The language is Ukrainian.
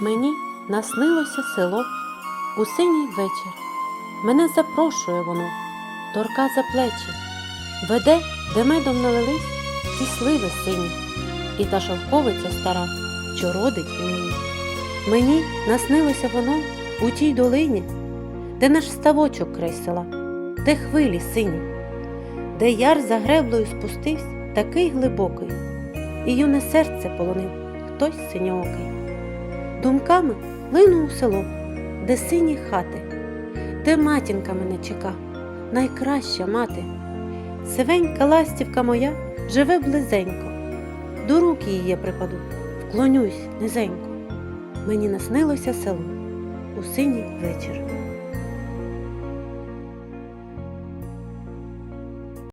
Мені наснилося село у синій вечір. Мене запрошує воно, торка за плечі, веде, де медом налились ті сливи сині, і та шовковиця стара, що родить нині. Мені наснилося воно у тій долині, де наш ставочок край села, де хвилі сині, де яр за греблею спустився такий глибокий, і юне серце полонив хтось синьоокий. Думками лину у село, де сині хати, де матінка мене чека, найкраща мати. Сивенька ластівка моя живе близенько, до рук її припаду, вклонюсь низенько. Мені наснилося село у синій вечір.